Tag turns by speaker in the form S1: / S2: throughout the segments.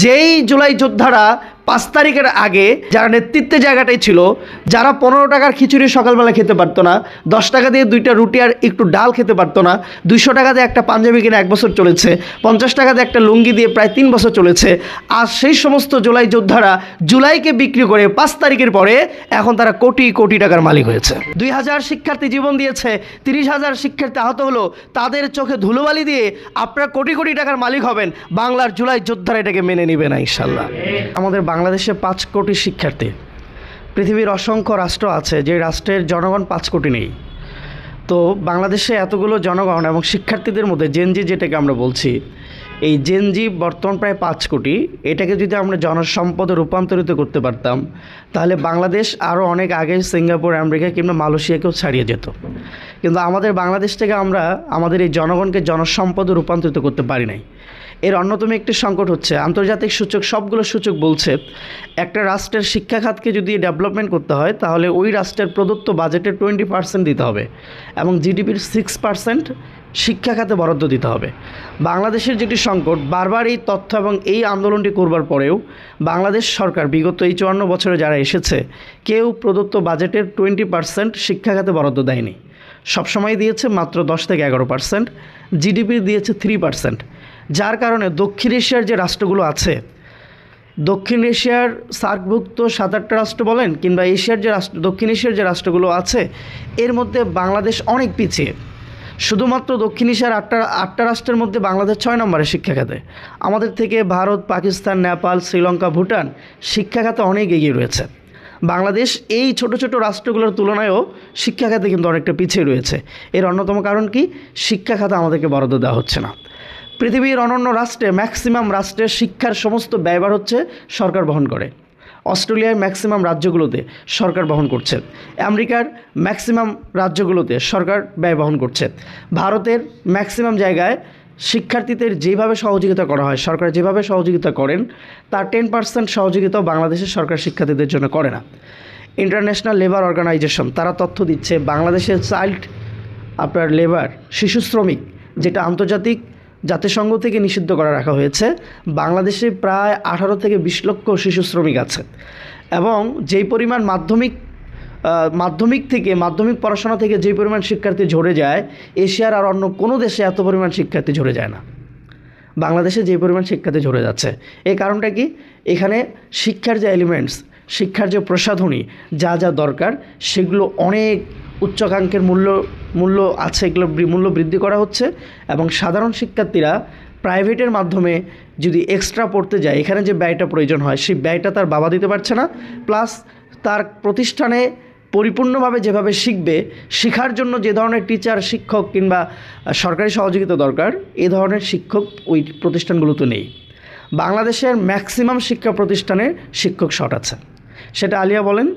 S1: যেই জুলাই যোদ্ধারা পাঁচ তারিখের আগে যারা নেতৃত্বে জায়গাটাই ছিল, যারা পনেরো টাকার খিচুড়ি সকালবেলা খেতে পারতো না, দশ টাকা দিয়ে দুইটা রুটি আর একটু ডাল খেতে পারতো না, দুইশো টাকা দিয়ে একটা পাঞ্জাবি কিনে এক বছর চলেছে, পঞ্চাশ টাকা দিয়ে একটা লুঙ্গি দিয়ে প্রায় তিন বছর চলেছে, আর সেই সমস্ত জুলাই যোদ্ধারা জুলাইকে বিক্রি করে পাঁচ তারিখের পরে এখন তারা কোটি কোটি টাকার মালিক হয়েছে। দুই হাজার শিক্ষার্থী জীবন দিয়েছে, তিরিশ হাজার শিক্ষার্থী আহত হলো, তাদের চোখে ধুলোবালি দিয়ে আপনারা কোটি কোটি টাকার মালিক হবেন, বাংলার জুলাই যোদ্ধারা এটাকে মেনে নিবে না, ইনশাল্লাহ। আমাদের বাংলাদেশে পাঁচ কোটি শিক্ষার্থী। পৃথিবীর অসংখ্য রাষ্ট্র আছে, যে রাষ্ট্রের জনগণ পাঁচ কোটি নেই। তো বাংলাদেশে এতগুলো জনগণ এবং শিক্ষার্থীদের মধ্যে জেনজি যেটাকে আমরা বলছি, এই জেনজি বর্তমান প্রায় পাঁচ কোটি, এটাকে যদি আমরা জনসম্পদে রূপান্তরিত করতে পারতাম, তাহলে বাংলাদেশ আরও অনেক আগে সিঙ্গাপুর, আমেরিকা কিংবা মালয়েশিয়াকেও ছাড়িয়ে যেত। কিন্তু আমাদের বাংলাদেশ থেকে আমরা আমাদের এই জনগণকে জনসম্পদে রূপান্তরিত করতে পারি নাই। এর অন্যতম একটি সংকট হচ্ছে, আন্তর্জাতিক সূচক সবগুলো সূচক বলছে, একটা রাষ্ট্রের শিক্ষা খাতকে যদি ডেভেলপমেন্ট করতে হয়, তাহলে ওই রাষ্ট্রের প্রদত্ত বাজেটের টোয়েন্টি পার্সেন্ট দিতে হবে এবং জিডিপির সিক্স পার্সেন্ট শিক্ষা খাতে বরাদ্দ দিতে হবে। বাংলাদেশের যেটি সংকট, বারবার এই তথ্য এবং এই আন্দোলনটি করবার পরেও বাংলাদেশ সরকার বিগত এই চুয়ান্ন বছরে যারা এসেছে, কেউ প্রদত্ত বাজেটের টোয়েন্টি পার্সেন্ট শিক্ষা খাতে বরাদ্দ দেয়নি। সবসময় দিয়েছে মাত্র দশ থেকে এগারো পার্সেন্ট, জিডিপি দিয়েছে থ্রি পার্সেন্ট। যার কারণে দক্ষিণ এশিয়ার যে রাষ্ট্রগুলো আছে, দক্ষিণ এশিয়ার সার্কভুক্ত সাত আটটা রাষ্ট্র বলেন কিংবা এশিয়ার যে রাষ্ট্র, দক্ষিণ এশিয়ার যে রাষ্ট্রগুলো আছে, এর মধ্যে বাংলাদেশ অনেক পিছিয়ে। শুধুমাত্র দক্ষিণ এশিয়ার আটটা আটটা রাষ্ট্রের মধ্যে বাংলাদেশ ছয় নম্বরে শিক্ষা খাতে আমাদের থেকে ভারত, পাকিস্তান, নেপাল, শ্রীলঙ্কা, ভুটান শিক্ষা খাতে অনেক এগিয়ে রয়েছে। বাংলাদেশ এই ছোট ছোট রাষ্ট্রগুলোর তুলনায়ও শিক্ষা খাতে কিন্তু অনেকটা পিছিয়ে রয়েছে। এর অন্যতম কারণ কি? শিক্ষা খাতে আমাদেরকে বরাদ্দ দেওয়া হচ্ছে না। পৃথিবীর অনন্য রাষ্ট্রে ম্যাক্সিমাম রাষ্ট্রের শিক্ষার সমস্ত ব্যয়ভার হচ্ছে সরকার বহন করে। অস্ট্রেলিয়ার ম্যাক্সিমাম রাজ্যগুলোতে সরকার বহন করছে। আমেরিকার ম্যাক্সিমাম রাজ্যগুলোতে সরকার ব্যয় বহন করছে। ভারতের ম্যাক্সিমাম জায়গায় শিক্ষার্থীদের যেভাবে সহযোগিতা করা হয়, সরকার যেভাবে সহযোগিতা করেন, তার টেন পার্সেন্ট সহযোগিতাও বাংলাদেশের সরকার শিক্ষার্থীদের জন্য করে না। ইন্টারন্যাশনাল লেবার অর্গানাইজেশন, তারা তথ্য দিচ্ছে, বাংলাদেশের চাইল্ড আপনার লেবার, শিশু শ্রমিক, যেটা আন্তর্জাতিক জাতিসংঘ থেকে নিষিদ্ধ করা রাখা হয়েছে। বাংলাদেশে প্রায় আঠারো থেকে বিশ লক্ষ শিশু শ্রমিক আছে। এবং যেই পরিমাণ মাধ্যমিক মাধ্যমিক থেকে, মাধ্যমিক পড়াশোনা থেকে যেই পরিমাণ শিক্ষার্থী ঝরে যায়, এশিয়ার আর অন্য কোনো দেশে এত পরিমাণ শিক্ষার্থী ঝরে যায় না। বাংলাদেশে যে পরিমাণ শিক্ষার্থী ঝরে যাচ্ছে, এই কারণটা কি? এখানে শিক্ষার যে এলিমেন্টস শিক্ষার যে প্রসাধনী, যা যা দরকার, সেগুলো অনেক উচ্চাকাঙ্ক্ষের মূল্য মূল্য আছে, এগুলো মূল্য বৃদ্ধি করা হচ্ছে এবং সাধারণ শিক্ষার্থীরা প্রাইভেটের মাধ্যমে যদি এক্সট্রা পড়তে যায়, এখানে যে ব্যয়টা প্রয়োজন হয়, সেই ব্যয়টা তার বাবা দিতে পারছে না। প্লাস তার প্রতিষ্ঠানে পরিপূর্ণভাবে যেভাবে শিখবে, শেখার জন্য যে ধরনের টিচার, শিক্ষক কিংবা সরকারি সহযোগিতা দরকার, এ ধরনের শিক্ষক ওই প্রতিষ্ঠানগুলোতে নেই। বাংলাদেশের ম্যাক্সিমাম শিক্ষা প্রতিষ্ঠানে শিক্ষক শর্ট আছে। সেটা আলিয়া বলেন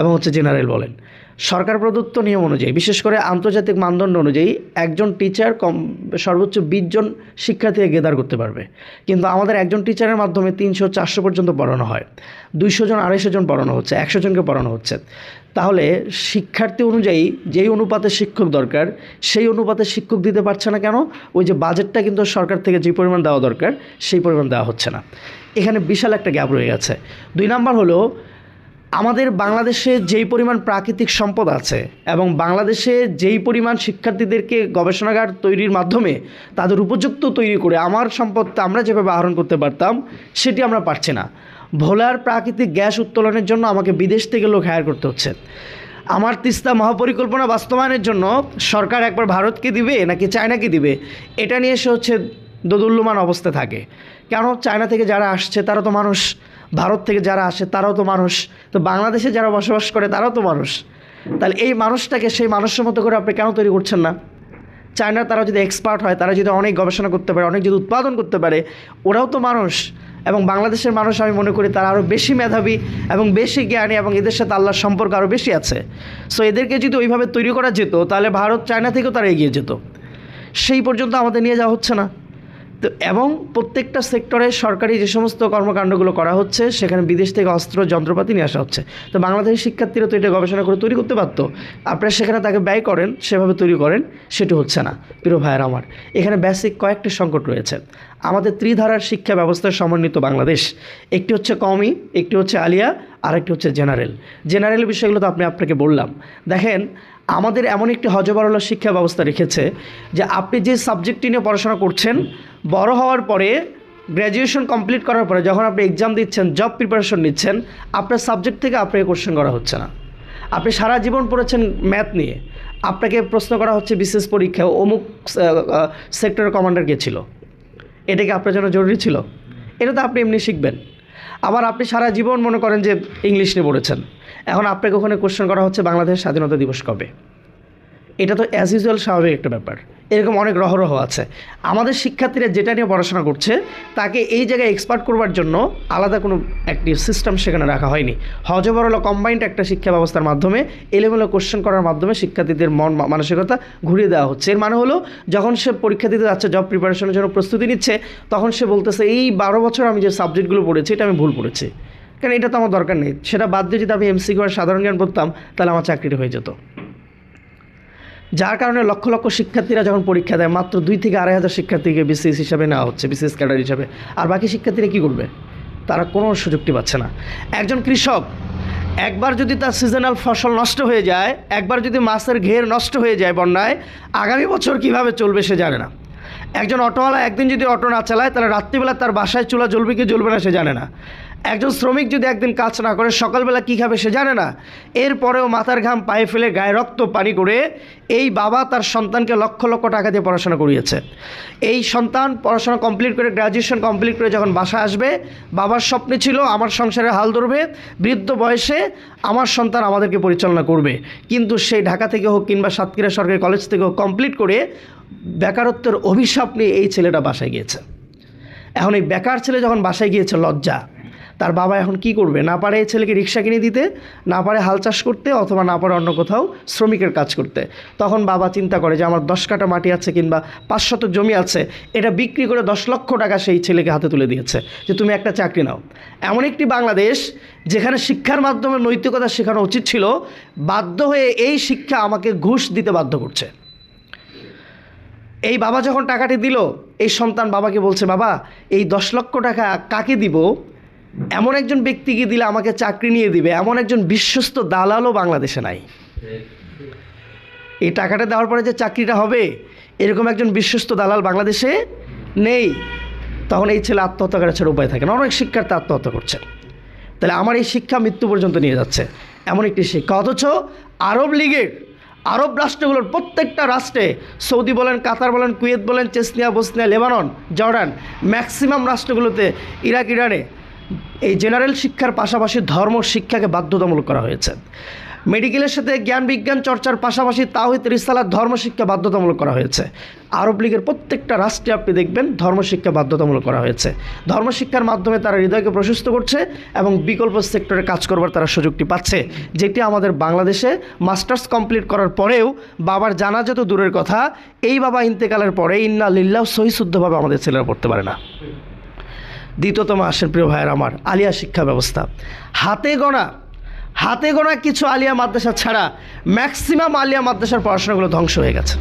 S1: এবং হচ্ছে জেনারেল বলেন। সরকার প্রদত্ত নিয়ম অনুযায়ী, বিশেষ করে আন্তর্জাতিক মানদণ্ড অনুযায়ী একজন টিচার কম, সর্বোচ্চ বিশ জন শিক্ষার্থীকে গেদার করতে পারবে। কিন্তু আমাদের একজন টিচারের মাধ্যমে তিনশো চারশো পর্যন্ত পড়ানো হয়। দুইশো জন, আড়াইশো জন পড়ানো হচ্ছে, একশো জনকে পড়ানো হচ্ছে। তাহলে শিক্ষার্থী অনুযায়ী যেই অনুপাতে শিক্ষক দরকার, সেই অনুপাতে শিক্ষক দিতে পারছে না কেন? ওই যে বাজেটটা কিন্তু সরকার থেকে যে পরিমাণ দেওয়া দরকার, সেই পরিমাণ দেওয়া হচ্ছে না। এখানে বিশাল একটা গ্যাপ রয়ে গেছে। দুই নাম্বার হলো আমাদের বাংলাদেশে যেই পরিমাণ প্রাকৃতিক সম্পদ আছে এবং বাংলাদেশে যেই পরিমাণ শিক্ষার্থীদেরকে গবেষণাগার তৈরির মাধ্যমে তাদের উপযুক্ত তৈরি করে আমার সম্পদটা আমরা যেভাবে আহরণ করতে পারতাম, সেটি আমরা পারছি না। ভোলার প্রাকৃতিক গ্যাস উত্তোলনের জন্য আমাকে বিদেশ থেকে লোক হায়ার করতে হচ্ছে। আমার তিস্তা মহাপরিকল্পনা বাস্তবায়নের জন্য সরকার একবার ভারতকে দিবে নাকি চায়নাকে দিবে, এটা নিয়ে সে হচ্ছে দোদুল্যমান অবস্থায় থাকে। কেন? চায়না থেকে যারা আসছে, তারা তো মানুষ। ভারত থেকে যারা আসে, তারাও তো মানুষ। তো বাংলাদেশে যারা বসবাস করে, তারাও তো মানুষ। তাহলে এই মানুষটাকে, সেই মানুষের মতো করে আপনি কেন তৈরি করছেন না? চায়নার তারা যদি এক্সপার্ট হয়, তারা যদি অনেক গবেষণা করতে পারে, অনেক যদি উৎপাদন করতে পারে, ওরাও তো মানুষ। এবং বাংলাদেশের মানুষ আমি মনে করি তারা আরও বেশি মেধাবী এবং বেশি জ্ঞানী এবং এদের সাথে আল্লাহর সম্পর্ক আরও বেশি আছে। সো এদেরকে যদি ওইভাবে তৈরি করা যেত, তাহলে ভারত চায়না থেকেও তারা এগিয়ে যেত। সেই পর্যন্ত আমাদের নিয়ে যাওয়া হচ্ছে না। তো এবং প্রত্যেকটা সেক্টরে সরকারি যে সমস্ত কর্মকাণ্ডগুলো করা হচ্ছে, সেখানে বিদেশ থেকে অস্ত্র, যন্ত্রপাতি নিয়ে আসা হচ্ছে। তো বাংলাদেশের শিক্ষার্থীরা তো এটা গবেষণা করে তৈরি করতে পারতো। আপনারা সেখানে তাকে ব্যয় করেন, সেভাবে তৈরি করেন, সেটা হচ্ছে না, প্রিয় ভাইয়ের আমার। এখানে বেসিক কয়েকটি সংকট রয়েছে। আমাদের ত্রিধারার শিক্ষা ব্যবস্থার সমন্বিত বাংলাদেশ। একটি হচ্ছে কমি একটি হচ্ছে আলিয়া আর একটি হচ্ছে জেনারেল। জেনারেল বিষয়গুলো তো আপনি আপনাকে বললাম। দেখেন, আমাদের এমন একটি হজবরল শিক্ষা ব্যবস্থা রেখেছে যে আপনি যে সাবজেক্টটি নিয়ে পড়াশোনা করছেন বড় হওয়ার পরে গ্র্যাজুয়েশন কমপ্লিট করার পরে যখন আপনি এক্সাম দিচ্ছেন জব প্রিপারেশন নিচ্ছেন, আপনার সাবজেক্ট থেকে আপনাকে কোশ্চেন করা হচ্ছে না। আপনি সারা জীবন পড়েছেন ম্যাথ নিয়ে। আপনাকে প্রশ্ন করা হচ্ছে বিশেষ পরীক্ষায়, অমুক সেক্টরের কমান্ডার কে ছিল? এটা কি আপনার জন্য জরুরি ছিল? এটা তো আপনি এমনি শিখবেন। আবার আপনি সারা জীবন মনে করেন যে ইংলিশ নিয়ে পড়েছেন। এখন আপনাকে ওখানে কোশ্চেন করা হচ্ছে বাংলাদেশ স্বাধীনতা দিবস কবে? এটা তো অ্যাজ ইউজুয়াল স্বাভাবিক একটা ব্যাপার। এরকম অনেক রহরহ আছে। আমাদের শিক্ষার্থীরা যেটা নিয়ে পড়াশোনা করছে, তাকে এই জায়গায় এক্সপার্ট করবার জন্য আলাদা কোনো একটি সিস্টেম সেখানে রাখা হয়নি। হজবরল কম্বাইন্ড একটা শিক্ষা ব্যবস্থার মাধ্যমে, এলেমেলো কোশ্চেন করার মাধ্যমে শিক্ষার্থীদের মন মানসিকতা ঘুরিয়ে দেওয়া হচ্ছে। এর মানে হলো, যখন সে পরীক্ষা দিতে যাচ্ছে জব প্রিপারেশনের জন্য প্রস্তুতি নিচ্ছে, তখন সে বলতেছে, এই বারো বছর আমি যে সাবজেক্টগুলো পড়েছি, এটা আমি ভুল পড়েছি। কারণ এটা তো আমার দরকার নেই। সেটা বাদ দিয়ে যদি আমি এমসিকিউ আর সাধারণ জ্ঞান পড়তাম, তাহলে আমার চাকরিটা হয়ে যেত। যার কারণে লক্ষ লক্ষ শিক্ষার্থীরা যখন পরীক্ষা দেয়, মাত্র দুই থেকে আড়াই হাজার শিক্ষার্থীকে বিসিএস হিসাবে নেওয়া হচ্ছে বিসিএস ক্যাডার হিসাবে। আর বাকি শিক্ষার্থীরা কী করবে? তারা কোনো সুযোগটি পাচ্ছে না। একজন কৃষক, একবার যদি তার সিজনাল ফসল নষ্ট হয়ে যায়, একবার যদি মাছের ঘের নষ্ট হয়ে যায় বন্যায়, আগামী বছর কীভাবে চলবে সে জানে না। একজন অটোওয়ালা একদিন যদি অটো না চালায়, তাহলে রাত্রিবেলা তার বাসায় চুলা জ্বলবে কি জ্বলবে না সে জানে না। একজন শ্রমিক যদি একদিন কাজ না করে, সকালবেলা কী খাবে সে জানে না। এরপরেও মাথার ঘাম পায়ে ফেলে গায়ে রক্ত পানি করে এই বাবা তার সন্তানকে লক্ষ লক্ষ টাকা দিয়ে পড়াশোনা করিয়েছে। এই সন্তান পড়াশোনা কমপ্লিট করে, গ্র্যাজুয়েশন কমপ্লিট করে যখন বাসায় আসবে, বাবার স্বপ্নে ছিল আমার সংসারে হাল ধরবে, বৃদ্ধ বয়সে আমার সন্তান আমাদেরকে পরিচালনা করবে। কিন্তু সেই ঢাকা থেকে হোক কিংবা সাতক্ষীরা সরকারি কলেজ থেকে হোক কমপ্লিট করে বেকারত্বের অভিশাপ নিয়ে এই ছেলেটা বাসায় গিয়েছে। এখন এই বেকার ছেলে যখন বাসায় গিয়েছে, লজ্জা। তার বাবা এখন কি করবে? না পারে ছেলেকে রিক্সা কিনে দিতে, না পারে হাল চাষ করতে অথবা না পারে অন্য কোথাও শ্রমিকের কাজ করতে। তখন বাবা চিন্তা করে যে আমার দশ কাটা মাটি আছে কিংবা পাঁচ পাঁচশত জমি আছে, এটা বিক্রি করে দশ লক্ষ টাকা সেই ছেলেকে হাতে তুলে দিয়েছে যে তুমি একটা চাকরি নাও। এমন একটি বাংলাদেশ যেখানে শিক্ষার মাধ্যমে নৈতিকতা শেখানো উচিত ছিল, বাধ্য হয়ে এই শিক্ষা আমাকে ঘুষ দিতে বাধ্য করছে। এই বাবা যখন টাকাটি দিল, এই সন্তান বাবাকে বলছে, বাবা, এই দশ লক্ষ টাকা কাকে দিব? এমন একজন ব্যক্তিকে দিলে আমাকে চাকরি নিয়ে দিবে, এমন একজন বিশ্বস্ত দালালও বাংলাদেশে নাই। এই টাকাটা দেওয়ার পরে যে চাকরিটা হবে, এরকম একজন বিশ্বস্ত দালাল বাংলাদেশে নেই। তখন এই ছেলে আত্মহত্যা করার ছাড়া উপায় থাকে না। অনেক শিক্ষার্থী আত্মহত্যা করছে। তাহলে আমার এই শিক্ষা মৃত্যু পর্যন্ত নিয়ে যাচ্ছে। এমন একটি শিক্ষা। অথচ আরব লীগের, আরব রাষ্ট্রগুলোর প্রত্যেকটা রাষ্ট্রে, সৌদি বলেন, কাতার বলেন, কুয়েত বলেন, Chechnya, Bosnia, Lebanon, Jordan, maximum রাষ্ট্রগুলোতে Iraq, ইরানে এই জেনারেল শিক্ষার পাশাপাশি ধর্ম শিক্ষাকে বাধ্যতামূলক করা হয়েছে। মেডিকেলের সাথে জ্ঞান বিজ্ঞান চর্চার পাশাপাশি তাওহিদ, রিসালাত ধর্মশিক্ষা বাধ্যতামূলক করা হয়েছে। আরব লীগের প্রত্যেকটা রাষ্ট্রে আপনি দেখবেন ধর্মশিক্ষা বাধ্যতামূলক করা হয়েছে। ধর্মশিক্ষার মাধ্যমে তারা হৃদয়কে প্রশস্ত করছে এবং বিকল্প সেক্টরে কাজ করবার তারা সুযোগটি পাচ্ছে। যেটি আমাদের বাংলাদেশে মাস্টার্স কমপ্লিট করার পরেও বাবার জানা যত দূরের কথা, এই বাবা ইন্তেকালের পরে ইন্না লিল্লাহ সহিশুদ্ধভাবে আমাদের ছেলেরা পড়তে পারে না। দ্বিতীয়তম আসেন প্রিয় ভাইয়ের আমার, আলিয়া শিক্ষা ব্যবস্থা। হাতে গোনা হাতে গোনা কিছু আলিয়া মাদ্রাসা ছাড়া ম্যাক্সিমাম আলিয়া মাদ্রাসার পড়াশোনাগুলো ধ্বংস হয়ে গেছে।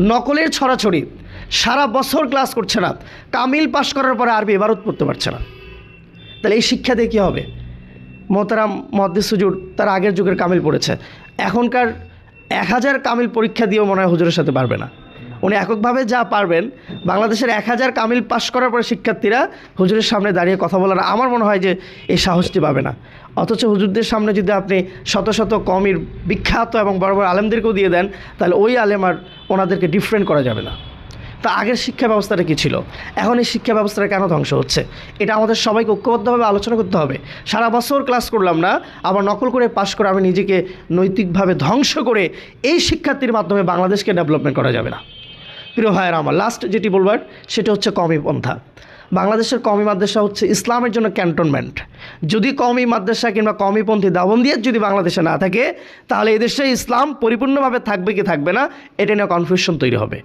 S1: নকলের ছড়াছড়ি, সারা বছর ক্লাস করছে না কামিল পাশ করার পরে আরবি এবারত পড়তে পারছে না। তাহলে এই শিক্ষা দিয়ে কী হবে? মোহতারাম মহাদ্দিস হুজুর তার আগের যুগের কামিল পড়েছে। এখনকার এক হাজার কামিল পরীক্ষা দিয়েও মনে হয় হুজুরের সাথে পারবে না। উনি এককভাবে যা পারবেন। বাংলাদেশের এক হাজার কামিল পাশ করার পরে শিক্ষার্থীরা হুজুরের সামনে দাঁড়িয়ে কথা বলার, আমার মনে হয় যে এই সাহসটি পাবে না। অথচ হুজুরদের সামনে যদি আপনি শত শত কমির বিখ্যাত এবং বড় বড় আলেমদেরকেও দিয়ে দেন, তাহলে ওই আলেম আর ওনাদেরকে ডিফারেন্ট করা যাবে না। তা আগের শিক্ষা ব্যবস্থাটা কী ছিল? এখন এই শিক্ষা ব্যবস্থাটা কেন ধ্বংস হচ্ছে? এটা আমাদের সবাইকে ঐক্যবদ্ধভাবে আলোচনা করতে হবে। সারা বছর ক্লাস করলাম না, আবার নকল করে পাশ করে আমি নিজেকে নৈতিকভাবে ধ্বংস করে এই শিক্ষার্থীর মাধ্যমে বাংলাদেশকে ডেভেলপমেন্ট করা যাবে না। প্রিয় ভাইয়ের আমার লাস্ট যেটি বলবার সেটা হচ্ছে কমি পন্থা। বাংলাদেশের কমি মাদ্রাসা হচ্ছে ইসলামের জন্য ক্যান্টনমেন্ট যদি কমি মাদ্রাসা কিংবা কমিপন্থী দাবন্দিয়াত যদি বাংলাদেশে না থাকে, তাহলে এদেশে ইসলাম পরিপূর্ণভাবে থাকবে কি থাকবে না, এটা নিয়ে কনফিউশন তৈরি হবে।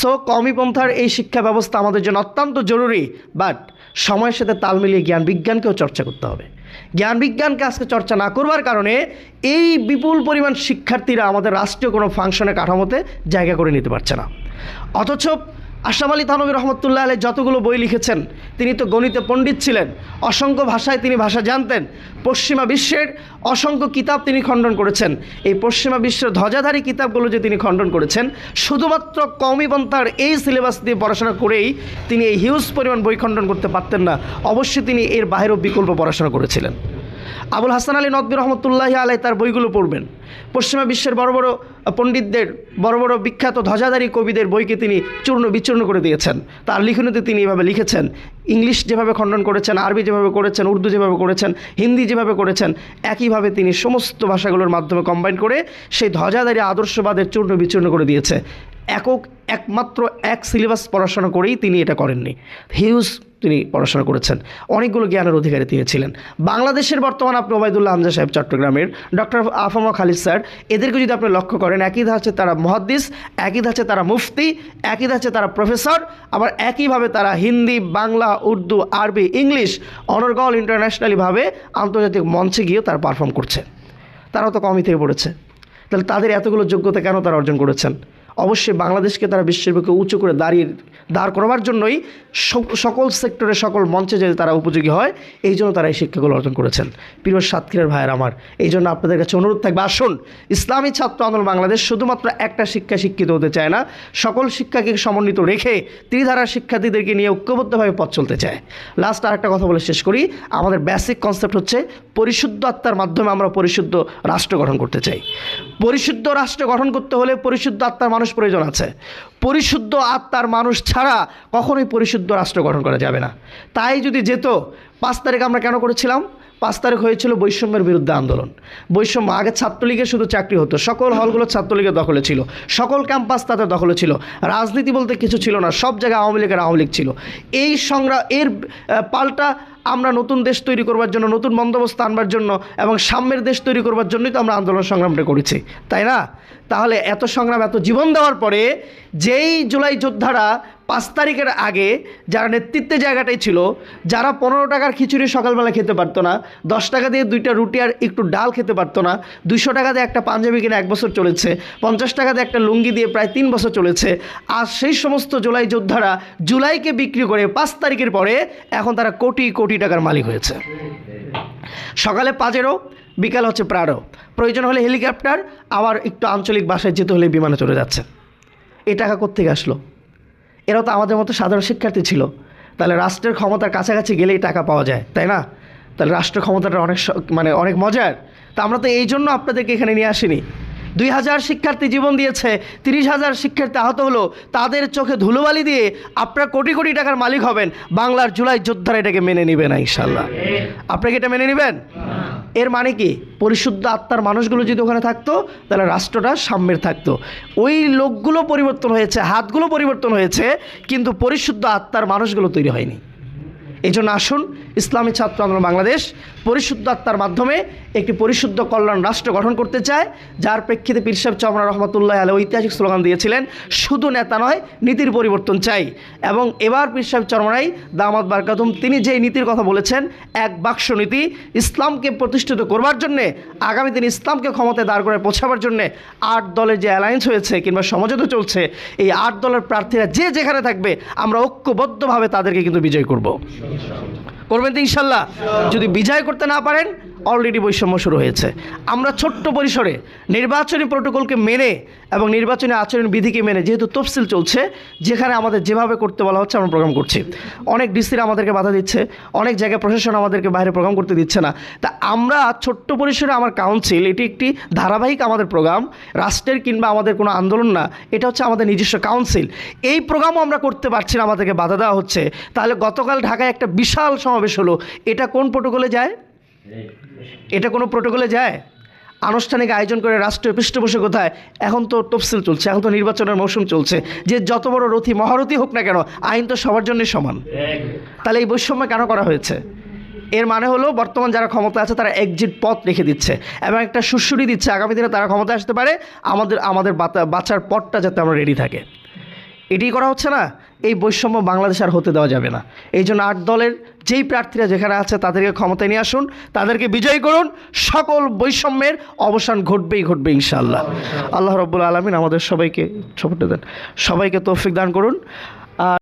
S1: সো কমিপন্থার এই শিক্ষা ব্যবস্থা আমাদের জন্য অত্যন্ত জরুরি বাট সময়ের সাথে তাল মিলিয়ে জ্ঞান বিজ্ঞানকেও চর্চা করতে হবে। জ্ঞান বিজ্ঞানকে আজকে চর্চা না করবার কারণে এই বিপুল পরিমাণ শিক্ষার্থীরা আমাদের রাষ্ট্রীয় কোনো ফাংশনে কাঠামোতে জায়গা করে নিতে পারছে না। অথচ আশরাফ আলী থানবী রহমতুল্লাহ আলী যতগুলো বই লিখেছেন, তিনি তো গণিতে পণ্ডিত ছিলেন, অসংখ্য ভাষায় তিনি ভাষা জানতেন, পশ্চিমা বিশ্বের অসংখ্য কিতাব তিনি খণ্ডন করেছেন। এই পশ্চিমা বিশ্বের ধ্বজাধারী কিতাবগুলো যে তিনি খণ্ডন করেছেন, শুধুমাত্র কওমি পন্থার এই সিলেবাস দিয়ে পড়াশোনা করেই তিনি এই হিউজ পরিমাণ বই খণ্ডন করতে পারতেন না। অবশ্যই তিনি এর বাইরেও বিকল্প পড়াশোনা করেছিলেন। আবুল হাসান আলী নদবী রহমতুল্লাহ আলাই তার বইগুলো পড়বেন। পশ্চিমা বিশ্বের বড় বড় পণ্ডিতদের, বড় বড় বিখ্যাত ধ্বজাধারী কবিদের বইকে তিনি চূর্ণ বিচূর্ণ করে দিয়েছেন। তার লিখনীতে তিনি এভাবে লিখেছেন, ইংলিশ যেভাবে খণ্ডন করেছেন, আরবি যেভাবে করেছেন, উর্দু যেভাবে করেছেন, হিন্দি যেভাবে করেছেন, একইভাবে তিনি সমস্ত ভাষাগুলোর মাধ্যমে কম্বাইন করে সেই ধ্বজাধারী আদর্শবাদের চূর্ণ বিচূর্ণ করে দিয়েছে। একক, একমাত্র এক সিলেবাস পড়াশোনা করেই তিনি এটা করেননি। হিউজ তিনি পড়াশোনা করেছেন। অনেকগুলো জ্ঞানের অধিকারী তিনি ছিলেন। বাংলাদেশের বর্তমান আপনি ওবায়দুল্লাহ হামজা সাহেব চট্টগ্রামের ডক্টর আফমা খালিদ স্যার, এদেরকে যদি আপনি লক্ষ্য করেন, একই ধাঁচে তারা মহাদ্দিস, একই ধাঁচে তারা মুফতি, একই ধাঁচে তারা প্রফেসর, আবার একইভাবে তারা হিন্দি, বাংলা, উর্দু, আরবি, ইংলিশ, অনর্গল ইন্টারন্যাশনালিভাবে আন্তর্জাতিক মঞ্চে গিয়েও তারা পারফর্ম করছে। তারাও তো কমই থেকে পড়েছে। তাহলে তাদের এতগুলো যোগ্যতা কেন তারা অর্জন করেছেন? অবশ্যই বাংলাদেশকে তারা বিশ্বের বুকে উঁচু করে দাঁড়িয়ে দাঁড় করবার জন্যই সকল সেক্টরে সকল মঞ্চে যে তারা উপযোগী হয়, এই জন্য তারা এই শিক্ষাগুলো অর্জন করেছেন। প্রিয় সাতক্ষীরের ভাইয়ের আমার, এই জন্য আপনাদের কাছে অনুরোধ থাকবে। আসুন, ইসলামী ছাত্র আন্দোলন বাংলাদেশ শুধুমাত্র একটা শিক্ষা শিক্ষিত হতে চায় না, সকল শিক্ষাকে সমন্বিত রেখে ত্রিধারার শিক্ষার্থীদেরকে নিয়ে ঐক্যবদ্ধভাবে পথ চলতে চায়। লাস্ট আর একটা কথা বলে শেষ করি, আমাদের বেসিক কনসেপ্ট হচ্ছে পরিশুদ্ধ আত্মার মাধ্যমে আমরা পরিশুদ্ধ রাষ্ট্র গঠন করতে চাই। পরিশুদ্ধ রাষ্ট্র গঠন করতে হলে পরিশুদ্ধ আত্মার মানুষ প্রয়োজন আছে। পরিশুদ্ধ আত্মার মানুষ ছাড়া কখনোই পরিশুদ্ধ রাষ্ট্র গঠন করা যাবে না। তাই যদি যেত, পাঁচ তারিখ আমরা কেন করেছিলাম? পাঁচ তারিখ হয়েছিল বৈষম্যের বিরুদ্ধে আন্দোলন। বৈষম্য, আগে ছাত্রলীগের শুধু চাকরি হতো। সকল হলগুলো ছাত্রলীগের দখলে ছিল। সকল ক্যাম্পাস তাদের দখলে ছিল। রাজনীতি বলতে কিছু ছিল না। সব জায়গায় আওয়ামী লীগের আওয়ামী লীগ ছিল। এই সংগ্রাম এর পাল্টা আমরা নতুন দেশ তৈরি করবার জন্য, নতুন বন্দোবস্ত আনবার জন্য এবং সাম্যের দেশ তৈরি করবার জন্যই তো আমরা আন্দোলন সংগ্রামটা করেছি। তাই না? তাহলে এত সংগ্রাম, এত জীবন দেওয়ার পরে যেই জুলাই যোদ্ধারা পাঁচ তারিখের আগে যারা নেতৃত্বে জায়গাটাই ছিল, যারা পনেরো টাকার খিচুড়ি সকালবেলা খেতে পারতো না, দশ টাকা দিয়ে দুইটা রুটি আর একটু ডাল খেতে পারতো না, দুইশো টাকা দিয়ে একটা পাঞ্জাবি কিনে এক বছর চলেছে, পঞ্চাশ টাকা দিয়ে একটা লুঙ্গি দিয়ে প্রায় তিন বছর চলেছে, আর সেই সমস্ত জুলাই যোদ্ধারা জুলাইকে বিক্রি করে পাঁচ তারিখের পরে এখন তারা কোটি কোটি টাকার মালিক হয়েছে। সকালে পাজেরো বিকাল হচ্ছে প্রাড়ো প্রয়োজন হলে হেলিকপ্টার, আবার একটু আঞ্চলিক বাসায় যেতে হলে বিমানে চলে যাচ্ছে। এই টাকা কোত্থেকে আসলো? এরাও তো আমাদের মতো সাধারণ শিক্ষার্থী ছিল। তাহলে রাষ্ট্রের ক্ষমতার কাছাকাছি গেলেই টাকা পাওয়া যায়, তাই না? তাহলে রাষ্ট্র ক্ষমতাটা অনেক মানে অনেক মজার। তা আমরা তো এই জন্য আপনাদেরকে এখানে নিয়ে আসিনি। দুই হাজার শিক্ষার্থী জীবন দিয়েছে, তিরিশ হাজার শিক্ষার্থী আহত হলো। তাদের চোখে ধুলোবালি দিয়ে আপনারা কোটি কোটি টাকার মালিক হবেন। বাংলার জুলাই যোদ্ধারা এটাকে মেনে নেবে না ইনশাল্লাহ আপনাকে এটা মেনে নেবেন? এর মানে কি? পরিশুদ্ধ আত্মার মানুষগুলো যদি ওখানে থাকতো, তাহলে রাষ্ট্রটা সাম্যের থাকতো। ওই লোকগুলো পরিবর্তন হয়েছে, হাতগুলো পরিবর্তন হয়েছে, কিন্তু পরিশুদ্ধ আত্মার মানুষগুলো তৈরি হয়নি। এই জন্য আসুন, ইসলামী ছাত্র আন্দোলন বাংলাদেশ পরিশুদ্ধ আত্মার মাধ্যমে একটি পরিশুদ্ধ কল্যাণ রাষ্ট্র গঠন করতে চায়, যার প্রেক্ষিতে পীর সাহেব চমরা রহমতুল্লাহ আলী ঐতিহাসিক স্লোগান দিয়েছিলেন, শুধু নেতা নয়, নীতির পরিবর্তন চাই। এবং এবার পীর সাহেব চরমরাই দামাদ বারকাতুম, তিনি যেই নীতির কথা বলেছেন, এক বাক্স নীতি, ইসলামকে প্রতিষ্ঠিত করবার জন্যে, আগামী দিন ইসলামকে ক্ষমতায় দাঁড় করে পৌঁছাবার জন্যে আট দলের যে অ্যালায়েন্স হয়েছে কিংবা সমঝোতা চলছে, এই আট দলের প্রার্থীরা যে যেখানে থাকবে, আমরা ঐক্যবদ্ধভাবে তাদেরকে কিন্তু বিজয় করব। করবেন তো ইনশাল্লাহ। যদি বিজয় করতে না পারেন অলরেডি বৈষম্য শুরু হয়েছে। আমরা ছোট্ট পরিসরে নির্বাচনী প্রোটোকলকে মেনে এবং নির্বাচনী আচরণ বিধিকে মেনে যেহেতু তফসিল চলছে, যেখানে আমাদের যেভাবে করতে বলা হচ্ছে, আমরা প্রোগ্রাম করছি। অনেক ডিসিরা আমাদেরকে বাধা দিচ্ছে, অনেক জায়গায় প্রশাসন আমাদেরকে বাইরে প্রোগ্রাম করতে দিচ্ছে না। তা আমরা ছোট্ট পরিসরে আমার কাউন্সিল এটি একটি ধারাবাহিক আমাদের প্রোগ্রাম রাষ্ট্রের কিংবা আমাদের কোনো আন্দোলন না, এটা হচ্ছে আমাদের নিজস্ব কাউন্সিল এই প্রোগ্রামও আমরা করতে পারছি না, আমাদেরকে বাধা দেওয়া হচ্ছে। তাহলে গতকাল ঢাকায় একটা বিশাল সমাবেশ হলো, এটা কোন প্রোটোকলে যায়? এটা কোনো প্রোটোকলে যায়? আনুষ্ঠানিক আয়োজন করে রাষ্ট্রীয় পৃষ্ঠপোষকতায় এখন তো তফসিল চলছে, এখন তো নির্বাচনের মৌসুম চলছে। যে যত বড় রথী, মহারথী হোক না কেন, আইন তো সবার জন্যই সমান। তাহলে এই বৈষম্য কেন করা হয়েছে? এর মানে হলো বর্তমান যারা ক্ষমতা আছে, তারা এক্সিট পথ রেখে দিচ্ছে এবং একটা সুশ্রুতি দিচ্ছে। আগামী দিনে তারা ক্ষমতা আসতে পারে, আমাদের আমাদের বাঁচার পথটা যাতে আমরা রেডি থাকে। এটাই করা হচ্ছে না? এই বৈষম্য বাংলাদেশ আর হতে দেওয়া যাবে না। এই জন্য আট দলের যেই প্রার্থীরা যেখানে আছে, তাদেরকে ক্ষমতায় নিয়ে আসুন, তাদেরকে বিজয়ী করুন, সকল বৈষম্যের অবসান ঘটবেই ঘটবে ইনশাআল্লাহ। আল্লাহ রব্বুল আলমিন আমাদের সবাইকে সপোর্ট দেন। সবাইকে তৌফিক দান করুন।